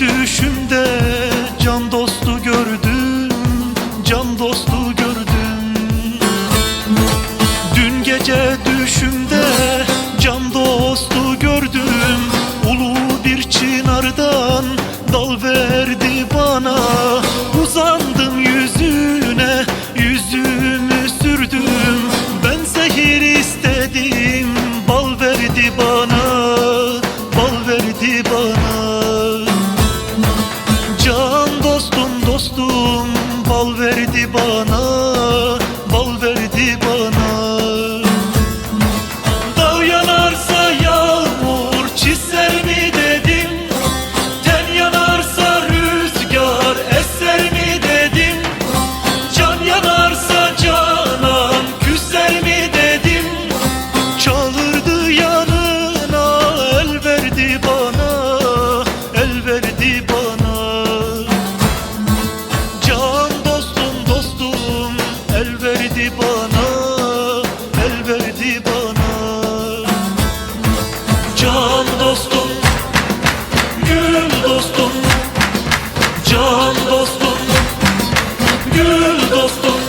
düşümde can dostu gördüm Can dostu gördüm. Dün gece düşümde can dostu gördüm Ulu bir çınardan dal verdi bana. Uzandım yüzüne yüzümü sürdüm. Ben zehir istedim bal verdi bana bana gül dostum.